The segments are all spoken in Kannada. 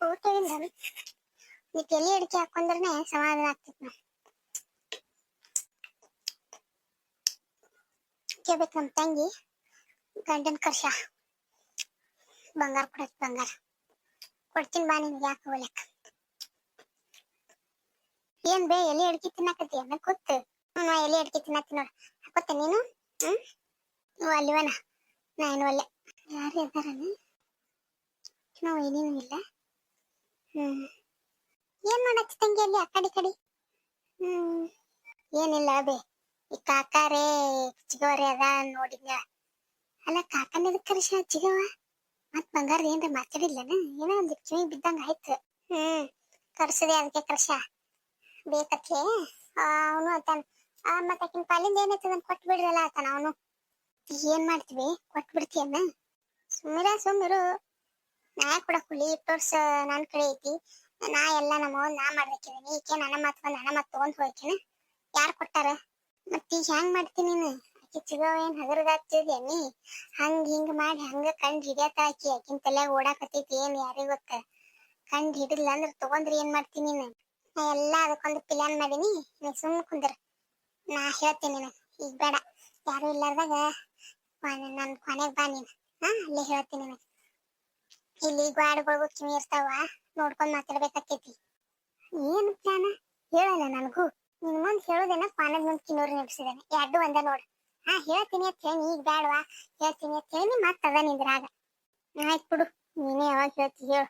ಊಟ ಇಲ್ಲ ಈ ತಲೆ ಅಡಿಕೆ ಹಾಕೊಂಡ್ರೆ ಸಮಾಧಾನ ಆಗ್ತಿತ್ತು ನಾವು ಕೇಳ್ಬೇಕು ನಮ್ಮ ತಂಗಿ. ಗಂಡನ ಕರ್ಷ. ಬಂಗಾರ ಕೊಡತ್ ಬಂಗಾರ. ಕೊಡ್ತೀನಿ ಬಾ ನಿನ್ಗೆ ಯಾಕೆ ಹೋಗ್ಲಕ್ಕ ಏನ್ ಬೇ, ಎಲೆ ಅಡಿಕೆ ತಿನ್ನಕತ್ತಿ? ಅನ್ನ ಕೂತ್. ನಾ ಎಲೆ ಅಡಿಕೆ ತಿನ್ನತ್ತಿ ನೋಡ. ಹಾಕೋತ ನೀನು? ಹ್ಮ್? ನೀವು ಅಲ್ಲಿವನ? ನಾನು ಅಲ್ಲೇ ಯಾರು ಇದ್ದಾರನ? ನಾವು ಏನೇನು ಇಲ್ಲ. ಹ್ಮ್. ಏನ್ ಮಾಡತ್ತಿ ತಂಗಿ ಅಲ್ಲಿ ಆ ಕಡೆ ಹ್ಮ್. ಏನಿಲ್ಲ ಬೇ ಈ ಕಾಕಾರೇ ಚಿಗವರೇ ಅದ ನೋಡಿದ್ನ. ಅಲ್ಲ ಕಾಕನ ಎದಕ್ ಕರೆಸ ಚಿಗವ ಮತ್ ಬಂಗಾರ ಏನ್ರ ಮಾತಾಡಿಲ್ಲನ ಏನೋ ಒಂದ್ ಕಿವಿ ಬಿದ್ದಂಗ ಆಯ್ತು. ಹ್ಮ್. ಕರ್ಸದೆ ಅದಕ್ಕೆ ಕರ್ಸ ಬೇಕಕ್ಕೆ? ಅವನು ಆತಾನ. ಆ ಮತ್ತ ಆಕಿನ ಪಾಲಿಂದ ಏನೈತೆ ಅದನ್ನ ಕೊಟ್ಟು ಬಿಡ್ರಲ್ಲ ಆತನ ಅವನು. ಏನ್ ಮಾಡ್ತೀವಿ ಕೊಟ್ಟು ಬಿಡ್ತೀಯನ್ನ ಸುಮ್ಮಿರ ಸುಮ್ಮಿರು ನಾ ಕೂಡ ಹುಲಿ ತೋರ್ಸ ನನ್ ಕಡೆ ಐತಿ ನಾ ಎಲ್ಲ ನಮ್ಮ ನಾ ಮಾಡ್ಬೇಕಿದೀನಿ ಈಕೆ ನನ್ನ ಮತ್ವ ನನ್ನ ಮತ್ ತಗೊಂಡ್ ಹೋಗ್ತೀನಿ ಯಾರ್ ಕೊಟ್ಟಾರ? ಮತ್ ಈಗ ಹೆಂಗ್ ಮಾಡ್ತೀನಿ ನೀನು? ಆಕಿ ಚಿಗವ ಏನ್ ಹಗರ್ದಾಗ್ತಿದ್ಯ ನೀ? ಹಂಗ್ ಹಿಂಗ್ ಮಾಡಿ ಹಂಗ ಕಂಡ್ ಹಿಡಿಯತ ಆಕಿ. ಆಕಿನ್ ತಲ್ಯಾಗ ಓಡಾಕತ್ತೈತಿ ಏನ್ ಯಾರಿಗ್ ಗೊತ್ತ? ಕಂಡ್ ಹಿಡಿದ್ಲ ಅಂದ್ರ ತಗೊಂಡ್ರಿ ಏನ್ ಮಾಡ್ತೀನಿ ನೀನು? ನಾ ಎಲ್ಲಾ ಅದಕ್ಕೊಂದು ಪ್ಲಾನ್ ಮಾಡೀನಿ. ನೀ ಸುಮ್ ಕುಂದ್ರ. ನಾ ಹೇಳ್ತೀನಿ ನೀನು ಈಗ ಬೇಡ. ಯಾರು ಇಲ್ಲಾರ್ದಾಗ ನನ್ ಕೊನೆಗ್ ಬಾ ನೀನು. ಹಾ, ಅಲ್ಲೇ ಹೇಳ್ತೀನಿ ನಿನಗೆ. ಇಲ್ಲಿ ಗಾಡಿಗಳು ಕಿವಿ ಇರ್ತಾವ, ನೋಡ್ಕೊಂಡ್ ಮಾತಾಡ್ಬೇಕಾಕೇತಿ. ಏನ್ ಪ್ಲಾನ ಹೇಳಲ್ಲ ನನಗೂ. ನಿನ್ ಮುಂದ್ ಹೇಳೋದೇನ ಪಾನದ ಮುಂದ್ ಕಿನ್ನೂರು ನೆಪ್ಸಿದಾನೆ ಎರಡು ಒಂದ ನೋಡ್. ಹಾ, ಹೇಳ್ತೀನಿ ಅಂತ ಹೇಳಿ, ಈಗ ಬೇಡವಾ ಹೇಳ್ತೀನಿ ಅಂತ ಹೇಳಿ, ಮತ್ತ ಅದ ನಿಂದ್ರಾಗ ಆಯ್ತು ಬಿಡು. ನೀನೇ ಯಾವಾಗ ಹೇಳ್ತಿ ಹೇಳು.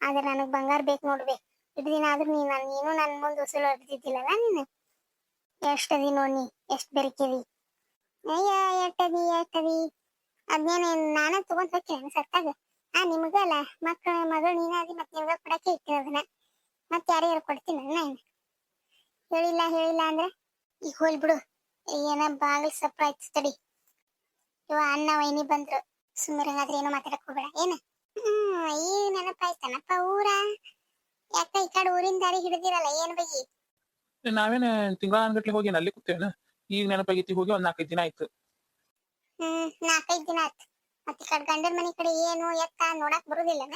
ಆದ್ರೆ ನನಗ್ ಬಂಗಾರ ಬೇಕು ನೋಡ್ಬೆ ಇಡ್ ದಿನ ಆದ್ರೂ ನೀನ್ ನನ್ ನೀನು ನನ್ ಮುಂದ್ ಉಸಿರು ಹೊಡೆದಿದ್ದಿಲ್ಲಲ್ಲ ನೀನು? ಎಷ್ಟದಿ ನೋಡಿ ನೀ? ಎಷ್ಟ್ ಅಯ್ಯ ಎಷ್ಟದಿ ಎಷ್ಟದಿ ಅದ್ನೇನ ನಾನೇ ತಗೊಂಡ್ ಹೋಗ್ತೀನಿ ಸತ್ತಾಗ? ಆ ನಿಮಗಲ್ಲ. ಮಕ್ಕಳ ಮಗಳು ನೀನಾಗಿ ಮತ್ತೆ ನಿಮ್ಗೆ ಕೊಡಕ್ಕೆ ಇಟ್ಟಿನ ಅದನ್ನ. ಮತ್ ಯಾರ್ಯಾರು ಕೊಡ್ತೀನಿ ನಾನು ಹೇಳಿಲ್ಲ ಹೇಳಿಲ್ಲ ಅಂದ್ರೆ? ಈಗ ಹೋಲ್ ಬಿಡು. ಏನ ಬಾಗಿಲ್ ಸಪ್ರ ಆಯ್ತು ತಡಿ. ಇವ ಅಣ್ಣ ವೈನಿ ಬಂದ್ರು. ಸುಮ್ಮರಂಗಾದ್ರೆ ಏನೋ ಮಾತಾಡಕ್ ಹೋಗ್ಬೇಡ. ಏನ? ಹ್ಮ್ ಈ ನೆನಪಾಯ್ತನಪ್ಪ ಊರ? ಯಾಕ ಈ ಕಡೆ ಊರಿನ ದಾರಿ ಹಿಡಿದಿರಲ್ಲ ಏನ್ ಬಗಿ ನಾವೇನ ತಿಂಗಳಾನ್ಗಟ್ಲೆ ಹೋಗಿ ಅಲ್ಲಿ ಕೂತೇವೆ ಈಗ ನೆನಪಾಗೈತಿ ಹೋಗಿ ಒಂದ್ ನಾಲ್ಕೈದು ದಿನ ಆಯ್ತು. ಹ್ಮ್ ನಾಲ್ಕೈದು ದಿನ ಆತ್ ಮತ್ ಈ ಕಡೆ ಗಂಡನ ಮನೆ ಕಡೆ ಏನು ಎತ್ತ ನೋಡಕ್ ಬರುದಿಲ್ಲನ?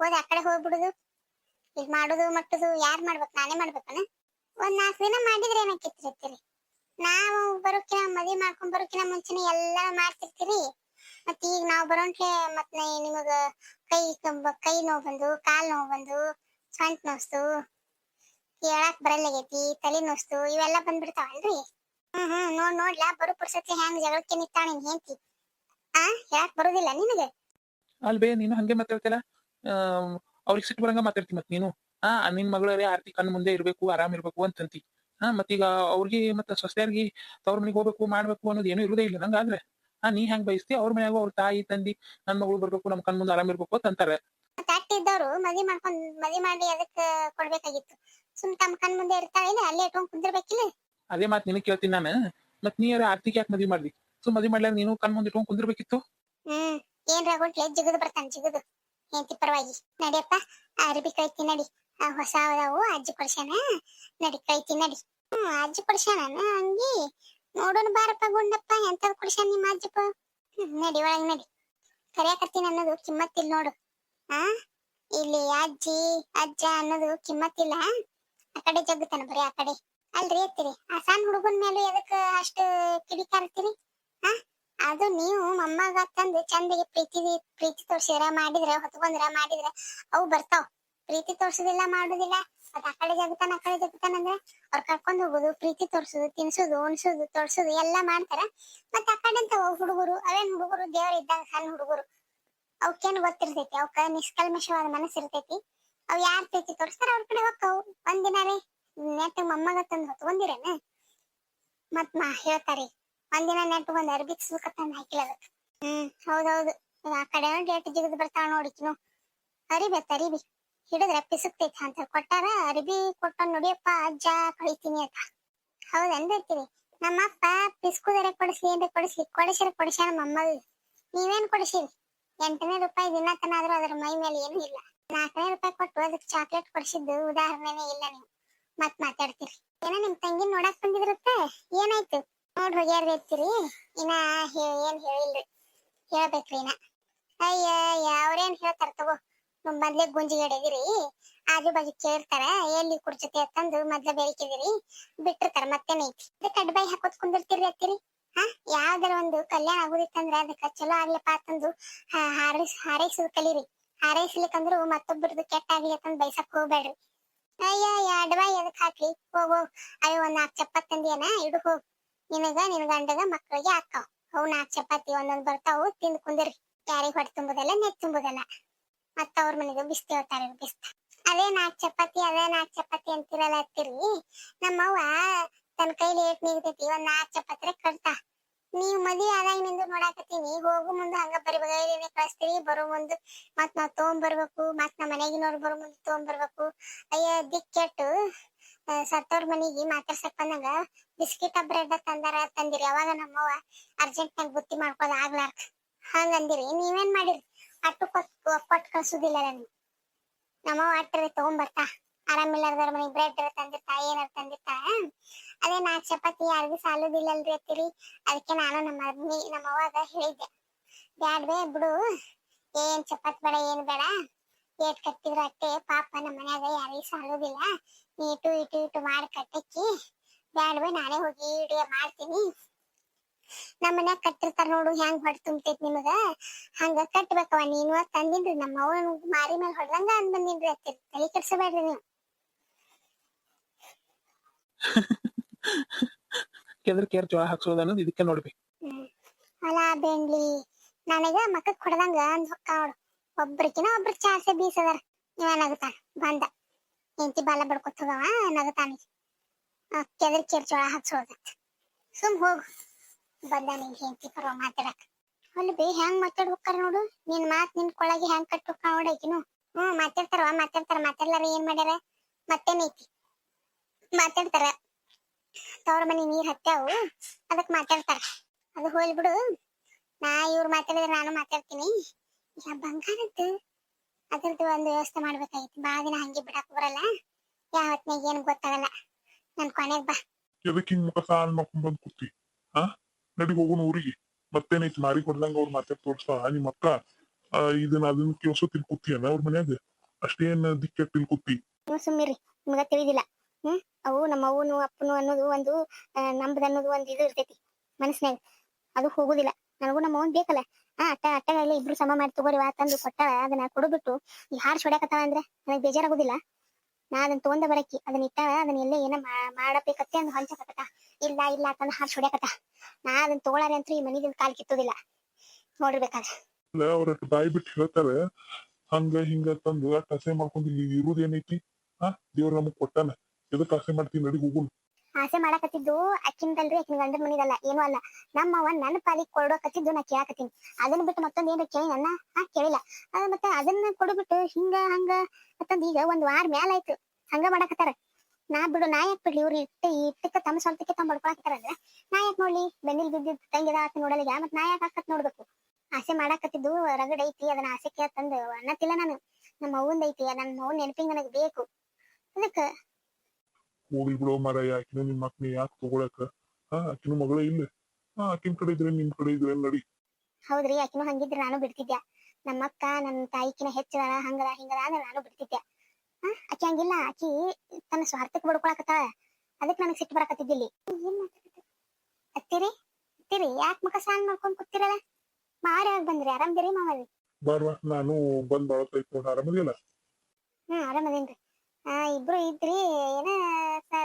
ಹೋದ್ ಆ ಕಡೆ ಹೋಗ್ಬಿಡುದು. ಈಗ ಮಾಡುದು, ಮಟ್ಟದು, ಯಾರ್ ಮಾಡ್ಬೇಕು? ನಾನೇ ಮಾಡ್ಬೇಕನ? ಒಂದ್ ನಾಲ್ಕು ದಿನ ಮಾಡಿದ್ರೆ ಏನಕ್ಕಿತ್ತಿರ್ತೀರಿ ನಾವು ಬರೋಕಿನ ಮದ್ವಿ ಮಾಡ್ಕೊಂಡ್ ಬರೋಕಿನ ಮುಂಚೆನೆ ಎಲ್ಲಾ ಮಾಡ್ತಿರ್ತೀರಿ? ಮತ್ ಈಗ ನಾವ್ ಬರೋಂಟ್ಲೆ ಮತ್ ನಿಮಗ ಕೈ ಕೈ ನೋವು ಬಂದು, ಕಾಲ್ ನೋವು ಬಂದು ಸೊಂಟ ನೋಸ್ತು ಹೇಳಕ್ ಬರಲ್ಲಾಗೈತಿ ತಲೆ ನೋಸ್ತು ಇವೆಲ್ಲ ಬಂದ್ಬಿಡ್ತಾವಲ್ರಿ? ಹ್ಮ್ ಹ್ಮ್, ನೋಡ್ ನೋಡ್ಲಾ, ಬರೋ ಪುರ್ಸತಿ ಹೆಂಗ್ ಜಗಳಕ್ಕೆ ನಿಂತಾಳ ನಿನ್ ಹೆಂಡ್ತಿ? ಆ ಹೇಳಕ್ ಬರುದಿಲ್ಲ ನಿನಗೆ? ಅಲ್ ಬೇ ನೀನು ಹಂಗೆ ಮಾತಾಡ್ತಿಲ್ಲ ಅವ್ರಿಗೆ ಸಿಟ್ಟು ಬರಂಗ ಮಾತಾಡ್ತಿ ಮತ್ ನೀನು. ಹಾ ನಿನ್ ಮಗಳೇ ಆರ್ತಿ ಕಣ್ ಮುಂದೆ ಇರ್ಬೇಕು ಆರಾಮ್ ಇರ್ಬೇಕು ಅಂತಂತಿ. ಹಾ ಮತ್ತೀಗ ಅವ್ರಿಗೆ ಮತ್ತ ಸೊಸೆಯರ್ಗಿ ತವ್ರ ಮನೆಗೆ ಹೋಗ್ಬೇಕು ಮಾಡ್ಬೇಕು ಅನ್ನೋದು ಏನೂ ಇರುದೇ ಇಲ್ಲ ನಂಗಾದ್ರೆ. ಹಾ ನೀ ಹೆಂಗ್ ಬಯಸ್ತಿ? ಅವ್ರ ಮನ್ಯಾಗ ಅವ್ರ ತಾಯಿ ತಂದಿ ನನ್ ಮಗಳು ಬರ್ಬೇಕು ನಮ್ ಕಣ್ ಮುಂದೆ ಆರಾಮ್ ಇರ್ಬೇಕು ಅಂತ ಅಂತಾರೆ. ಇದ್ದವ್ರು ಮದ್ವಿ ಮಾಡ್ಕೊಂಡ್ ಮದಿ ಮಾಡಿ ಅದಕ್ಕ ಕೊಡ್ಬೇಕಾಗಿತ್ತು. ಸುಮ್ ತಮ್ಮ ಕಣ್ ಮುಂದೆ ಇರ್ತಾವಿಲ್ಲ ಅಲ್ಲೇ ಇಟ್ಕೊಂಡ್ ಕುಂದಿರ್ಬೇಕಿಲ್ಲ? ಅದೇ ಮಾತ್ ನಿನಗ್ ಕೇಳ್ತೀನಿ ನಾನು. ಮತ್ ನೀ ಯಾರ ಆರ್ತಿಗೆ ಯಾಕೆ ಮದ್ವಿ ಮಾಡ್ದಿ? ಸೊ ಮದ್ವಿ ಮಾಡ್ಲಾರ ನೀನು ಕಣ್ ಮುಂದೆ ಇಟ್ಕೊಂಡ್ ಕುಂದಿರ್ಬೇಕಿತ್ತು. ಹ್ಮ್ ಏನ್ ಗುಂಟ್ಲೆ ಜಿಗದು ಬರ್ತಾನೆ, ಜಿಗದು. ಹೆಂಡತಿ ಪರವಾಗಿ. ನಡಿಯಪ್ಪ ಅರ್ಬಿ ಕೈತಿ ನಡಿ ಆ ಹೊಸ ಅದಾವು, ಅಜ್ಜಿ ಕೊಡ್ಸ್ಯಾನ. ನಡಿ ಕೈತಿ ನಡಿ ಹ್ಮ್, ಅಜ್ಜಿ ಕೊಡ್ಸ್ಯಾನ, ಹಂಗಿ. ನೋಡೋಣ ಬಾರಪ್ಪ ಗುಂಡಪ್ಪ ಎಂತದ್ ಕೊಡ್ಸ್ಯಾನ ನಿಮ್ಮ ಅಜ್ಜಪ್ಪ ನಡಿ, ಒಳಗ್ ನಡಿ. ಕರೆಯಕತ್ತೀನಿ ಅನ್ನೋದು ಕಿಮ್ಮತ್ತಿಲ್ಲ ನೋಡು. ಆ, ಇಲ್ಲಿ ಅಜ್ಜಿ, ಅಜ್ಜ ಅನ್ನೋದು ಕಿಮ್ಮತ್ತಿಲ್ಲ. ಆ ಕಡೆ ಜಗ್ಗುತ್ತಾನ ಬರೀ ಆ ಕಡೆ. ಅಲ್ರಿ ಎತ್ತಿರಿ. ಆ ಸಣ್ಣ ಹುಡುಗನ ಮೇಲೆ ಎದಕ್ ಅಷ್ಟು ಕಿಡಿಕಾರ್ತೀರಿ ಅದು ನೀವು ಮೊಮ್ಮಗ ತಂದು ಚಂದಗೆ ಪ್ರೀತಿ ಪ್ರೀತಿ ತೋರ್ಸಿದ್ರ, ಮಾಡಿದ್ರ, ಹೊತ್ಕೊಂಡ್ರ, ಮಾಡಿದ್ರ, ಅವು ಬರ್ತಾವ್. ಪ್ರೀತಿ ತೋರ್ಸುದಿಲ್ಲ, ಮಾಡುದಿಲ್ಲ. ಅದ್ ಆ ಕಡೆ ಜಗತ್ತಾನ ಆ ಅಂದ್ರೆ ಅವ್ರ ಕರ್ಕೊಂಡ್ ಹೋಗುದು, ಪ್ರೀತಿ ತೋರ್ಸುದು, ತಿನ್ಸುದು, ಉಣ್ಸುದು, ತೋರ್ಸುದು, ಎಲ್ಲಾ ಮಾಡ್ತಾರ. ಮತ್ತ ಆ ಕಡೆ ಹುಡುಗರು, ಅವೇನ್ ಹುಡುಗರು, ದೇವ್ರ ಇದ್ದಾಗ ಸಣ್ಣ ಹುಡುಗರು ಅವಕ್ಕೇನ್ ಗೊತ್ತಿರ್ತೈತಿ ಅವಕ್ಕ ನಿಷ್ಕಲ್ಮಶವಾದ ಮನಸ್ಸು ಇರ್ತೈತಿ ಅವ್ ಯಾರ್ ಪ್ರೀತಿ ತೋರಿಸ್ತಾರ ಅವ್ರ ಕಡೆ ಹೋಗ್ತಾವ್. ಒಂದಿನ ರೀ, ನೆಟ್ಟ ಮೊಮ್ಮಗ ತಂದು ಹೊತ್ಕೊಂಡಿರೇನ? ಮತ್ ಮಾ ಹೇಳ್ತಾರಿ. ಒಂದಿನ ನೆಟ್ ಒಂದ್ ಅರ್ಬಿ ತಂದ್ ಹಾಕಿಲ್ಲ ಹ್ಮ್, ಹೌದೌದು. ಆ ಕಡೆ ಡೇಟ್ ಜಿಗದ್ ಬರ್ತಾಳ ನೋಡಿಕಿನು ಅರಿಬೇತ್ ಅರಿಬಿ ಹಿಡಿದ್ರೆ ಪಿಸುಕ್ತೈತಿ ಅಂತ ಕೊಟ್ಟಾರ, ಅರಿಬಿ ಕೊಟ್ಟ ನೋಡಿಯಪ್ಪ ಅಜ್ಜ ಕಳಿತೀನಿ ಅಂತ ಹೌದ್ ಅಂದಿರ್ತೀರಿ ನಮ್ಮಪ್ಪ ಪಿಸ್ಕುದರೆ ಕೊಡಿಸಿ ಅಂತ ಕೊಡಿಸಿ ಕೊಡಿಸಿರ ಕೊಡಿಸ್ಯಾನ ಮೊಮ್ಮಗ ನೀವೇನ್ ಕೊಡಿಸಿರಿ? ಎಂಟನೇ ರೂಪಾಯಿ ದಿನ ತನಾದ್ರೂ ಅದ್ರ ಮೈ ಮೇಲೆ ಏನೂ ಇಲ್ಲ. ನಾಲ್ಕನೇ ರೂಪಾಯಿ ಕೊಟ್ಟು ಅದಕ್ಕೆ ಚಾಕ್ಲೇಟ್ ಕೊಡಿಸಿದ್ದು ಉದಾಹರಣೆನೇ ಇಲ್ಲ ನೀವು. ಮತ್ ಮಾತಾಡ್ತೀರಿ. ಏನೋ ನಿಮ್ ತಂಗಿ ನೋಡಕ್ ಬಂದಿದ್ರತ್ತೆ? ಏನಾಯ್ತು? ನೋಡ್ ಹೋಗ್ಯಾರ ಎತ್ತೀರಿ? ಇನ್ನ ಏನ್ ಹೇಳಿಲ್ರಿ? ಹೇಳ್ಬೇಕ್ರಿ ಇನ್ನ. ಅಯ್ಯ, ಅವ್ರೇನ್ ಹೇಳ್ತಾರ ತಗೋ. ಮೊದ್ಲೇ ಗುಂಜಿಗಡಿದಿರಿ. ಆಜು ಬಾಜು ಕೇಳಿರ್ತಾರ ಎಲ್ಲಿ ಕುರ್ಚಿ ಅಂತಂದು ಮೊದ್ಲ ಬೆರಿಕಿದಿರಿ ಬಿಟ್ಟಿರ್ತಾರ ಮತ್ತೇನೈತಿ ಅದಕ್ಕೆ ಅಡ್ಬಾಯಿ ಹಾಕೋತ್ ಕುಂದಿರ್ತೀರಿ ಅತ್ತಿರಿ ಹಾ, ಯಾವ್ದಾರ ಒಂದು ಕಲ್ಯಾಣ ಆಗುದಿತ್ತಂದ್ರ ಅದಕ್ಕ ಚಲೋ ಆಗ್ಲಪ್ಪ ಅಂತಂದು ಹಾರೈಸ್, ಹಾರೈಸೋದ್ ಕಲೀರಿ. ಹಾರೈಸ್ಲಿಕ್ಕಂದ್ರು ಮತ್ತೊಬ್ಬರದು ಕೆಟ್ಟ ಆಗ್ಲಿ ಅಂತಂದ್ ಬೈಸಕ್ ಹೋಗ್ಬೇಡ್ರಿ ಅಯ್ಯ ಅಡ್ಬಾಯಿ ಎದಕ್ ಹಾಕ್ಲಿ. ಹೋಗೋ ಅಯ್ಯೋ, ಒಂದ್ ನಾಲ್ಕು ತಂದಿಯನ? ಇಡು, ಹೋಗ್. ನಿನಗ ನಿನ್ ಗಂಡಗ ಮಕ್ಕಳಿಗೆ ಹಾಕಾವ್ ಅವು ನಾಕ್ ಚಪಾತಿ ಒಂದೊಂದ್ ಬರ್ತಾವ, ತಿಂದ್ ಕುಂದಿರಿ. ಯಾರಿಗ್ ಹೊಟ್ಟೆ ತುಂಬುದಲ್ಲ ನೆತ್ ತುಂಬುದಲ್ಲ. ಮತ್ತ ಅವ್ರ ಮನೆಗ ಬಿಸ್ತಿ ಹೋಗ್ತಾರೆ ಬಿಸ್ತ. ಅದೇ ನಾಕ್ ಚಪಾತಿ, ಅದೇ ನಾಕ್ ಚಪಾತಿ ಅಂತಿರಲ್ಲ ಹತ್ತಿರಿ ನಮ್ಮವ್ವ ತನ್ನ ಕೈಲಿ ಏಟ್ ನಿಗ್ತೈತಿ, ಒಂದ್ ನಾಕ್ ಚಪಾತಿ ಕಳ್ತಾ ನೀವ್ ಮದಿ ಆದಾಗ ನಿಂದು ನೋಡಾಕತ್ತೀನಿ. ಹೋಗು ಮುಂದೆ ಹಂಗ ಬರಿಬಗೈಲಿನೇ ಕಳಿಸ್ತೀರಿ. ಬರೋ ಮುಂದೆ ಮತ್ ನಾವ್ ತಗೊಂಬರ್ಬೇಕು ಮತ್ ನಮ್ಮ ಮನೆಗಿನವ್ರು ಬರೋ ಮುಂದೆ ತಗೊಂಬರ್ಬೇಕು ಅಯ್ಯ ದಿಕ್ಕೆಟ್ಟು ಸತ್ತವ್ರ ಮನಿಗೆ ಮಾತಾಡ್ಸಕ್ ಬಂದಂಗ ಬಿಸ್ಕಿಟ್ ಬ್ರೆಡ್ ತಂದಾರ ತಂದಿರಿ. ಅವಾಗ ನಮ್ಮವ್ವ ಅರ್ಜೆಂಟ್ ನಾಗ ಬುತ್ತಿ ಮಾಡ್ಕೋದ್ ಹಂಗ ಅಂದಿರಿ. ನೀವೇನ್ ಮಾಡಿರಿ? ಅಟ್ಟು ಕೊಟ್ ಕಳ್ಸುದಿಲ್ಲ ನನ್ಗೆ. ನಮ್ಮವ್ವ ಅಟ್ಟರೆ ತಗೊಂಬರ್ತಾ. ಆರಾಮಿಲ್ಲಾರ್ದವ್ರ ಮನೆಗೆ ಬ್ರೆಡ್ ತಂದಿರ್ತಾ, ಏನಾರ ತಂದಿರ್ತಾ. ಅದೇ ನಾಲ್ಕು ಚಪಾತಿ ಯಾರಿಗೂ ಸಾಲುದಿಲ್ಲಲ್ರಿ ಅತ್ತಿರಿ. ಅದಕ್ಕೆ ನಾನು ನಮ್ಮ ನಮ್ಮ ಅವ್ವಾಗ ಹೇಳಿದ್ದೆ. ಬ್ಯಾಡ್ವೇ ಬಿಡು. ಏನ್ ಚಪಾತಿ ಬೇಡ, ಏನ್ ಬೇಡ. ಏಟ್ ಕಟ್ಟಿದ್ರ ಅಟ್ಟೆ ಪಾಪ ನಮ್ಮ ಮನ್ಯಾಗ ಯಾರಿಗೂ ಸಾಲೋದಿಲ್ಲ. ಇಟು ಇಟು ಇಟು ಮಾಡಿ ಕಟ್ಟಕ್ಕಿ. ಬ್ಯಾಡ್ಬೇ ನಾನೇ ಹೋಗಿ ಇಡಿ ಮಾಡ್ತೀನಿ. ನಮ್ಮ ಮನ್ಯಾಗ ಕಟ್ಟಿರ್ತಾರ ನೋಡು ಹೆಂಗ್ ಹೊಡ್ ತುಂಬತೈತಿ ನಿಮಗ. ಹಂಗ ಕಟ್ಬೇಕವ ನೀನು ತಂದಿನ್ರಿ ನಮ್ಮ ಅವ್ವ ಮಾರಿ ಮೇಲೆ ಹೊಡ್ದಂಗ ಅಂದ್ ಬಂದಿನ್ರಿ ಅತ್ತಿರಿ ತಲೆ ಕೆಡ್ಸಬೇಡ್ರಿ ನೀವು. ಕೆದ್ರ ಕೇರ್ ಜೋಳ ಹಾಕ್ಸೋದು ಅನ್ನೋದು ಇದಕ್ಕೆ ನೋಡ್ಬೇಕು. ಹೊಲ ಬೆಂಡ್ಲಿ. ನನಗ ಮಕ್ಕಕ್ ಹೊಡ್ದಂಗ ಅಂದ್ ಹೊಕ್ಕ ನೋಡು ಒಬ್ರಿಕಿನ ಒಬ್ರು ಚಾಸೆ ಬೀಸದಾರ. ಇವ ನಗತಾನ, ಬಂದ. ಹೆಂಡತಿ ಬಾಲ ಬಡ್ಕೊತ ಹೋಗವ, ನಗತಾನ ಕೆದ್ರ ಕಿರ್ಚೋಳ ಹಾಕ್ಸೋದ ಸುಮ್ ಹೋಗು. ಬಂದ ನಿನ್ ಹೆಂಡತಿ ಪರ್ವ ಮಾತಾಡಕ್. ಅಲ್ಲಿ ಬೇ ಹೆಂಗ್ ಮಾತಾಡ್ಬೇಕಾರ ನೋಡು. ನಿನ್ ಮಾತ್ ನಿನ್ ಕೊಳಗೆ ಹೆಂಗ್ ಕಟ್ ಹೋಗ್ತಾವ ನೋಡಕಿನು ಹ್ಮ್ ಮಾತಾಡ್ತಾರವ ಮಾತಾಡ್ತಾರ. ಮಾತಾಡ್ಲಾರ ಏನ್ ಮಾಡ್ಯಾರ? ಮತ್ತೇನೈತಿ ಮಾತಾಡ್ತಾರ. ತವ್ರ ಮನಿ ನೀರ್ ಹತ್ತಾವು ಅದಕ್ ಮಾತಾಡ್ತಾರ. ಅದು ಹೋಲ್ ಬಿಡು. ನಾ ಇವ್ರು ಮಾತಾಡಿದ್ರೆ ನಾನು ಮಾತಾಡ್ತೀನಿ. ಈಗ ಬಂಗಾರದ್ದು ಅದ್ರದ್ದು ಒಂದು ವ್ಯವಸ್ಥೆ ಮಾಡ್ಬೇಕಾಗಿತ್ತು. ಬಾ ದಿನ ಹಂಗೆ ಬಿಡಕ್ ಬರಲ್ಲ. ಯಾವ ಹೊತ್ನಾಗ ಏನ್ ಗೊತ್ತಾಗಲ್ಲ. ನನ್ ಕೊನೆಗ್ ಬಾ. ಎದಕ್ ಹಿಂಗ್ ಮುಖ ಸಾಲ್ ಮಾಡ್ಕೊಂಡ್ ಬಂದ್ ಕೂತಿ? ಹಾ ನಡಿ ಹೋಗೋಣ ಊರಿಗೆ. ಮತ್ತೇನೈತಿ? ಮಾರಿ ಹೊಡ್ದಂಗ ಅವ್ರ ಮಾತಾಡ್ ತೋರ್ಸ್ತಾ ನಿಮ್ಮ ಅಕ್ಕ ಇದನ್ನ ಅದನ್ನ ಕೇಳ್ಸೋ ಅಲ್ಲ ಅವ್ರ ಮನ್ಯಾಗ? ಅಷ್ಟೇನ್ ದಿಕ್ಕ ತಿಳ್ಕೊತಿ? ನೀವು ಸುಮ್ಮಿರಿ ನಿಮ್ಗ ತಿಳಿದಿಲ್ಲ. ಹ್ಮ್? ಅವು ನಮ್ಮ ಅವ್ವನು ಅಪ್ಪನು ಅನ್ನೋದು ಒಂದು ನಂಬದ ನಮ್ದು ಅನ್ನೋದು ಒಂದು ಇದು ಇರ್ತೈತಿ ಮನಸ್ನ್ಯಾಗ. ಅದು ಹೋಗುದಿಲ್ಲ. ನನಗೂ ನಮ್ಮ ಅವನ್ ಬೇಕಲ್ಲ. ಆ ಅಟ್ಟ ಅಟ್ಟಗಾಗ್ಲಿ ಇಬ್ರು ಸಮ ಮಾಡಿ ತಗೋರಿ ವಾ ತಂದು ಕೊಟ್ಟಾಳ, ಅದನ್ನ ಕೊಡ್ಬಿಟ್ಟು ಈ ಹಾಡ್ ಹೊಡ್ಯಾಕತ್ತಾಳ ಅಂದ್ರೆ ನನಗ್ ಬೇಜಾರಾಗುದಿಲ್ಲ. ನಾ ಅದನ್ನ ತಗೊಂಡ ಬರಕಿ ಅದನ್ನ ಇಟ್ಟಾಳ ಅದನ್ನ ಎಲ್ಲೇ ಏನ ಮಾಡಬೇಕತ್ತೆ ಅಂದ್ ಹೊಂಚಕತ್ತ ಇಲ್ಲ ಇಲ್ಲ ಅಂತಂದ್ ಹಾಡ್ ಹೊಡ್ಯಾಕತ್ತ ನಾ ಅದನ್ನ ತಗೊಳಾರೆ ಅಂತ ಈ ಮನಿದಿಂದ ಕಾಲ್ ಕಿತ್ತುದಿಲ್ಲ. ನೋಡಿರ್ಬೇಕಾದ್ರೆ ಅವ್ರ ಬಾಯಿ ಬಿಟ್ಟು ಹೇಳ್ತಾರ, ಹಂಗ, ಹಿಂಗ ತಂದು ಅಟ್ಟ ಅಸೆ ಮಾಡ್ಕೊಂಡು ಇಲ್ಲಿ ಇರುದ್ ಏನೈತಿ? ಹಾ ದೇವ್ರ ನಮಗ್ ಕೊಟ್ಟಾನ. ಎದಕ್ ಆಸೆ ಮಾಡ್ತೀನಿ ನಡಿ ಆಸೆ ಮಾಡಾಕತ್ತಿದ್ದು ಅಕ್ಕಿಂದಲ್ರಿ ಅಕ್ಕಿನ ಗಂಡನ ಮನಿದಲ್ಲ, ಏನು ಅಲ್ಲ. ನಮ್ಮವ ನನ್ನ ಪಾಲಿ ಕೊಡೋಕತ್ತಿದ್ದು ನಾ ಕೇಳಾಕತ್ತೀನಿ. ಅದನ್ನ ಬಿಟ್ಟು ಮತ್ತೊಂದ್ ಏನ್ರ ಕೇಳಿ ನನ್ನ? ಹಾ, ಕೇಳಿಲ್ಲ. ಅದ ಮತ್ತೆ ಅದನ್ನ ಕೊಡ್ಬಿಟ್ಟು ಹಿಂಗ, ಹಂಗ ಮತ್ತೊಂದ್ ಈಗ ಒಂದ್ ವಾರ ಮ್ಯಾಲ ಆಯ್ತು. ಹಂಗ ಮಾಡಾಕತ್ತಾರ. ನಾ ಬಿಡು, ನಾ ಯಾಕೆ ಬಿಡ್ಲಿ? ಇವ್ರು ಇಟ್ಟ, ಇಟ್ಟಕ್ಕ ತಮ್ಮ ಸ್ವಂತಕ್ಕೆ ತಮ್ಮ ಬಡ್ಕೊಳಕತ್ತಾರ ಅಂದ್ರೆ? ನಾ ಯಾಕೆ ನೋಡ್ಲಿ? ಬೆನ್ನಿಲ್ ಬಿದ್ದಿದ್ ತಂಗಿದ ಆತ ನೋಡಲಿಗ ಮತ್ ನಾ ಯಾಕೆ ಹಾಕತ್ ನೋಡ್ಬೇಕು? ಆಸೆ ಮಾಡಾಕತ್ತಿದ್ದು ರಗಡ್ ಐತಿ, ಅದನ್ನ ಆಸೆ ಕೇಳ್ತಂದು ಅನ್ನತ್ತಿಲ್ಲ ನಾನು. ನಮ್ಮ ಅವ್ವಂದ್ ಐತಿ ನನ್ನ ಅವ್ನ ನೆನಪಿಗೆ ನನಗ್ ಬೇಕು. ಅದಕ್ಕ ಹೋಗ್ಲಿ ಬಿಡೋ ಮರ ಯಾಕಿನ ನಿಮ್ ಮಕ್ನ ಯಾಕೆ ತಗೊಳಕ? ಹಾ ಆಕಿನ ಮಗಳ ಇಲ್ಲ. ಹಾ ಆಕಿನ ಕಡೆ ಇದ್ರೆ ನಿಮ್ ಕಡೆ ಇದ್ರೆ ನಡಿ. ಹೌದ್ರಿ ಆಕಿನೂ ಹಂಗಿದ್ರೆ ನಾನು ಬಿಡ್ತಿದ್ದೆ ನಮ್ಮಕ್ಕ ನನ್ನ ತಾಯಿಕಿನ ಹೆಚ್ಚದ ಹಂಗದ ಹಿಂಗದ ಅಂದ್ರೆ ನಾನು ಬಿಡ್ತಿದ್ದೆ ಹಾ ಆಕಿ ಹಂಗಿಲ್ಲ ಆಕಿ ತನ್ನ ಸ್ವಾರ್ಥಕ್ಕೆ ಬಡ್ಕೊಳಕತ್ತಾಳ. ಅದಕ್ಕೆ ನನಗೆ ಸಿಟ್ಟು ಬರಕತ್ತಿದ್ದಿಲ್ಲಿ? ಅತ್ತಿರಿ ಅತ್ತಿರಿ ಯಾಕೆ ಮುಖ ಸಾಲ್ ಮಾಡ್ಕೊಂಡ್ ಕೂತಿರಲ್ಲ? ಮಾರಿ ಯಾವಾಗ ಬಂದ್ರಿ ಆರಾಮ್ದಿರಿ ಮಾವರಿ? ಬಾರ್ವಾ ನಾನು ಬಂದ್ ನೋಡ ಆರಾಮದಿಲ್ಲ ಹ್ಮ್ ಆರಾಮದೇನ್ರಿ. ಇಬ್ರು ಇದ್ರಿ ಏನ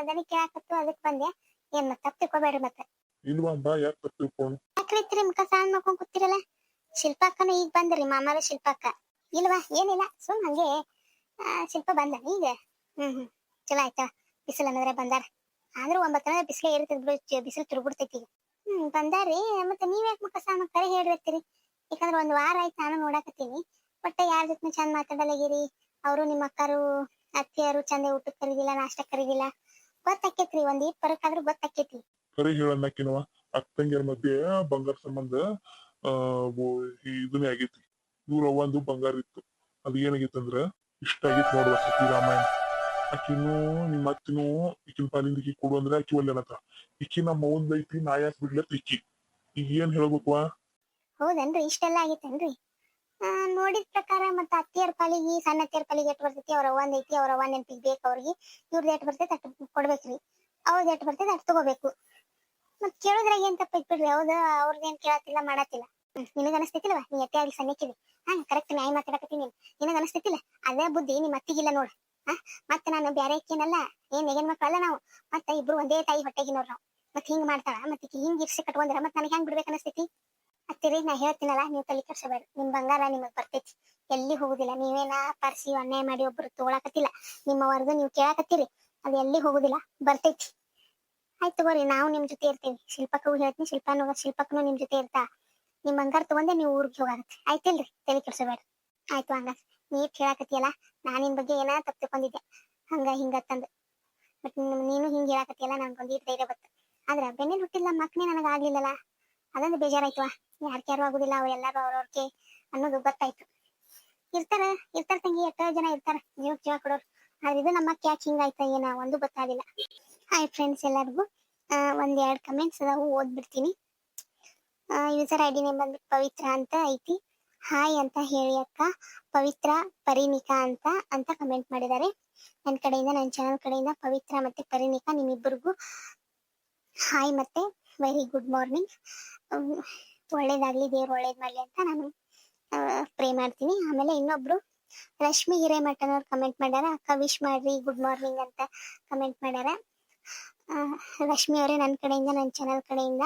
ದನಿ ಕೇಳಾಕತ್ತು ಅದಕ್ಕೆ ಬಂದೆ. ಏನ್ ಮತ್ತ ತಪ್ಪ ತಿಳ್ಕೊಬೇಡ್ರಿ ಮತ್ತೆ ಇಲ್ವಾ ಬಾ ಯಾಕೆ ತಿಳ್ಕೊಂಡು ಯಾಕ್ರಿತ್ರಿ ಮುಖ ಸಾನ್ ಮಾಡ್ಕೊಂಡ್ ಕೂತಿರಲ್ಲ? ಶಿಲ್ಪಕ್ಕನ ಈಗ ಬಂದ್ರಿ ಮಾಮಾರ ಶಿಲ್ಪಕ್ಕ. ಇಲ್ವಾ? ಏನಿಲ್ಲ ಸುಮ್ ಹಂಗೆ ಶಿಲ್ಪ ಬಂದ ಈಗ. ಹ್ಮ್ ಹ್ಮ್. ಚಲೋ ಆಯ್ತಾ? ಬಿಸಿಲು ಅನ್ನದ್ರೆ ಬಂದಾರ. ಆದ್ರೂ ಒಂಬತ್ತನೇ ಬಿಸಿಲೇ ಇರ್ತದ ಬಿಡು ಬಿಸಿಲು ತಿರುಗ್ಬಿಡ್ತೈತಿ ಈಗ. ಹ್ಮ್ ಬಂದಾರಿ ಮತ್ತೆ ನೀವ್ ಯಾಕೆ ಮುಖ ಸಾಲ್ ಕರೆ ಹೇಳಿರ್ತೀರಿ ಯಾಕಂದ್ರೆ ಒಂದ್ ವಾರ ಆಯ್ತು ನಾನು ನೋಡಾಕತ್ತೀನಿ. ಬಟ್ ಯಾರ ಜೊತೆ ಚಂದ ಮಾತಾಡಲಾಗಿರಿ ಅವರು ನಿಮ್ಮ ಅಕ್ಕರು ಅತ್ತಿಯರು ಚಂದ ಊಟಕ್ಕೆ ಕರೀದಿಲ್ಲ ನಾಷ್ಟ ಕರೀದಿಲ್ಲ. ಗೊತ್ತಾಕೇತ್ರಿ ಒಂದ್ ಈಟ್ ಬರಕಾದ್ರೂ ಗೊತ್ತಾಕೇತಿ ಕರೆ ಹೇಳನ್ನಕಿನವ ಅಕ್ಕಂಗ್ಯರ ಮಧ್ಯೆ ಬಂಗಾರ ಸಂಬಂಧ ಆ ಇದನ್ನೇ ಆಗೈತಿ ಇವ್ರ ಒಂದು ಬಂಗಾರ ಇತ್ತು. ಅದ್ ಏನಾಗಿತ್ತಂದ್ರ ಇಷ್ಟ ಆಗಿತ್ತು ನೋಡುವ ಸತಿ ರಾಮಾಯಣ. ಆಕಿನೂ ನಿಮ್ಮ ಅತ್ತಿನೂ ಈಕಿನ ಪಾಲಿಂದ ಈಕಿ ಕೊಡು ಅಂದ್ರೆ ಆಕಿ ಒಲ್ಲೆನತ್ತ ಈಕಿ ನಮ್ಮ ಅವ್ವಂದ್ ಐತಿ ನಾ ಯಾಕೆ ಬಿಡ್ಲತ್ತ ಈಕಿ. ಈಗ ಏನ್ ಹೇಳ್ಬೇಕವಾ ಹೌದನ್ರಿ ಇಷ್ಟೆಲ್ಲ ಆಗಿತ್ತನ್ರಿ ನೋಡಿದ ಪ್ರಕಾರ ಮತ್ತ ಅತ್ತಿಯರ್ ಪಾಲಿಗೆ, ಸಣ್ಣ ಅತ್ತಿಯರ್ ಪಾಲಿಗೆ ಎಟ್ ಬರ್ತೈತಿ, ಅವ್ರ ಅವ್ವಂದ್ ಐತಿ, ಅವ್ರ ಅವ್ವ ನೆನಪಿಗೆ ಬೇಕು ಅವ್ರಿಗೆ. ಇವ್ರದ್ದು ಎಟ್ ಬರ್ತೈತಿ ಅಟ್ ಕೊಡ್ಬೇಕ್ರಿ. ಅವ್ರದ್ದು ಎಟ್ ಬರ್ತೈತಿ ಅಟ್ ತಗೋಬೇಕು. ಮತ್ ಕೇಳೋದ್ರಾಗ ಏನ್ ತಪ್ಪೈತ್ ಬಿಡ್ರಿ ಹೌದ ಅವ್ರದ್ದೇನ್ ಕೇಳತ್ತಿಲ್ಲ ಮಾಡತ್ತಿಲ್ಲ ನಿನಗ್ ಅನಸ್ತೈತಿಲ್ವಾ? ನೀ ಎತ್ತೆ ಆಗ್ಲಿ ಹಾ ಕರೆಕ್ಟ್ ನ್ಯಾಯ ಮಾತಾಡಕತ್ತೀನಿ ನೀನ್. ನಿನಗ್ ಅನಸ್ತೈತಿಲ್ಲ? ಅದೇ ಬುದ್ಧಿ ನಿಮ್ ಅತ್ತಿಗಿಲ್ಲ ನೋಡ್. ಹಾ, ಮತ್ತ ನಾನು ಬ್ಯಾರೆ ಅಕ್ಕಿನಲ್ಲ, ಏನ್ ಏನ್ ಮಕ್ಕಳಲ್ಲ ನಾವು. ಮತ್ತ ಇಬ್ರು ಒಂದೇ ತಾಯಿ ಹೊಟ್ಟೆಗಿನವ್ರು ನಾವು. ಮತ್ ಹಿಂಗ್ ಮಾಡ್ತಾಳ, ಮತ್ತೆ ಹಿಂಗ್ ಇರ್ಸಿ ಕಟ್ಕೊಂಡ್ರ ಮತ್ ನನಗೆ ಹೆಂಗ್ ಬಿಡ್ಬೇಕು ಅನಸ್ತೈತಿ? ಅತ್ತಿರಿ ನಾ ಹೇಳ್ತೀನಲ್ಲ, ನೀವು ತಲೆ ಕೆಡ್ಸಬೇಡ. ನಿಮ್ ಬಂಗಾರ ನಿಮಗ್ ಬರ್ತೈತಿ. ಎಲ್ಲಿ ಹೋಗುದಿಲ್ಲ. ನೀವೇನ ಪರ್ಸಿ ಅನ್ಯಾಯ ಮಾಡಿ ಒಬ್ರು ತಗೊಳಕತ್ತಿಲ್ಲ. ನಿಮ್ಮ ವರ್ಗ ನೀವು ಕೇಳಾಕತ್ತೀರಿ. ಅದ್ ಎಲ್ಲಿ ಹೋಗುದಿಲ್ಲ. ಬರ್ತೈತಿ. ಆಯ್ತು ತಗೋರಿ, ನಾವು ನಿಮ್ ಜೊತೆ ಇರ್ತೀವಿ. ಶಿಲ್ಪಕ್ಕೂ ಹೇಳ್ತೀನಿ, ಶಿಲ್ಪಾನು ಶಿಲ್ಪಕ್ನು ನಿಮ್ ಜೊತೆ ಇರ್ತಾ. ನಿಮ್ ಬಂಗಾರ ತಗೊಂಡೆ, ನೀವು ಊರಿಗೆ ಹೋಗಾಗತ್ತೆ ಆಯ್ತಿಲ್ರಿ ತಲೆ ಕೆಡ್ಸಬೇಡ. ಆಯ್ತು ಹಂಗ. ನೀ ಹೇಳಾಕತ್ತಿಯಲ್ಲ ನಾ ನಿನ್ ಬಗ್ಗೆ ಏನ ತಪ್ಪ ತಕೊಂಡಿದ್ದೆ ಹಂಗ, ಹಿಂಗ ತಂದು. ಬಟ್ ನೀನು ಹಿಂಗ್ ಹೇಳಾಕತ್ತಿಯಲ್ಲ ಈ ಧೈರ್ಯ ಬತ್ತು ಆದ್ರ ಬೆನ್ನೇನ್ ಹುಟ್ಟಿಲ್ಲ ಮಕ್ಕನೇ ನನಗ ಆಗ್ಲಿಲ್ಲಲ್ಲ. ಅದೊಂದು ಬೇಜಾರಾಯ್ತು ಯಾರ್ಕ್ಯಾರು ಆಗುದಿಲ್ಲ, ಅವ್ರು ಎಲ್ಲಾರು ಅವ್ರವ್ರಿಗೆ ಅನ್ನೋದು ಗೊತ್ತಾಯ್ತು. ಇರ್ತಾರ ಇರ್ತಾರ ತಂಗಿ, ಎಷ್ಟೋ ಜನ ಇರ್ತಾರ ನೀವು ಜೀವ ಕೊಡೋರು. ಆದ್ರೆ ಇದು ನಮ್ಮ ಕ್ಯಾಚ್ ಹಿಂಗಾಯ್ತ ಏನ, ಒಂದು ಗೊತ್ತಾಗಿಲ್ಲ ಹಾಯ್ ಫ್ರೆಂಡ್ಸ್ ಎಲ್ಲರಿಗೂ. ಒಂದ್ ಎರಡ್ ಕಮೆಂಟ್ಸ್ ಅದಾವು, ಓದ್ಬಿಡ್ತೀನಿ. ಯೂಸರ್ ಐ ಡಿ ನೇಮ್ ಬಂದ್ಬಿಟ್ಟು ಪವಿತ್ರ ಅಂತ ಐತಿ. ಹಾಯ್ ಅಂತ ಹೇಳಿ ಅಕ್ಕ. ಪವಿತ್ರ ಪರಿಣಿಕಾ ಅಂತ ಅಂತ ಕಮೆಂಟ್ ಮಾಡಿದ್ದಾರೆ. ನನ್ನ ಕಡೆಯಿಂದ ನನ್ನ ಚಾನಲ್ ಕಡೆಯಿಂದ ಪವಿತ್ರ ಮತ್ತೆ ಪರಿಣಿಕಾ ನಿಮ್ಮಿಬ್ಬರಿಗೂ. ಹಾಯ್ ಮತ್ತೆ ವೆರಿ ಗುಡ್ ಮಾರ್ನಿಂಗ್ ಒಳ್ಳೇದಾಗ್ಲಿ, ದೇವ್ರು ಒಳ್ಳೇದ್ ಮಾಡ್ಲಿ ಅಂತ ನಾನು ಪ್ರೇ ಮಾಡ್ತೀನಿ. ಆಮೇಲೆ ಇನ್ನೊಬ್ರು, ರಶ್ಮಿ ಹಿರೇಮಠ ಅವ್ರು ಕಮೆಂಟ್ ಮಾಡ್ಯಾರ. ಅಕ್ಕ ವಿಶ್ ಮಾಡ್ರಿ ಗುಡ್ ಮಾರ್ನಿಂಗ್ ಅಂತ ಕಮೆಂಟ್ ಮಾಡ್ಯಾರ. ರಶ್ಮಿ ಅವರೇ ನನ್ನ ಕಡೆಯಿಂದ ನನ್ನ ಚಾನಲ್ ಕಡೆಯಿಂದ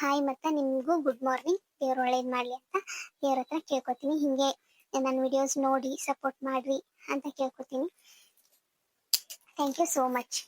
ಹಾಯ್ ಮತ್ತೆ, ನಿಮಗೂ ಗುಡ್ ಮಾರ್ನಿಂಗ್ ದೇವ್ರು ಒಳ್ಳೇದ್ ಮಾಡ್ಲಿ ಅಂತ ದೇವ್ರ ಹತ್ರ ಕೇಳ್ಕೊತೀನಿ. ಹಿಂಗೆ ನನ್ನ ವಿಡಿಯೋಸ್ ನೋಡಿ ಸಪೋರ್ಟ್ ಮಾಡ್ರಿ ಅಂತ ಕೇಳ್ಕೊತೀನಿ. Thank you so much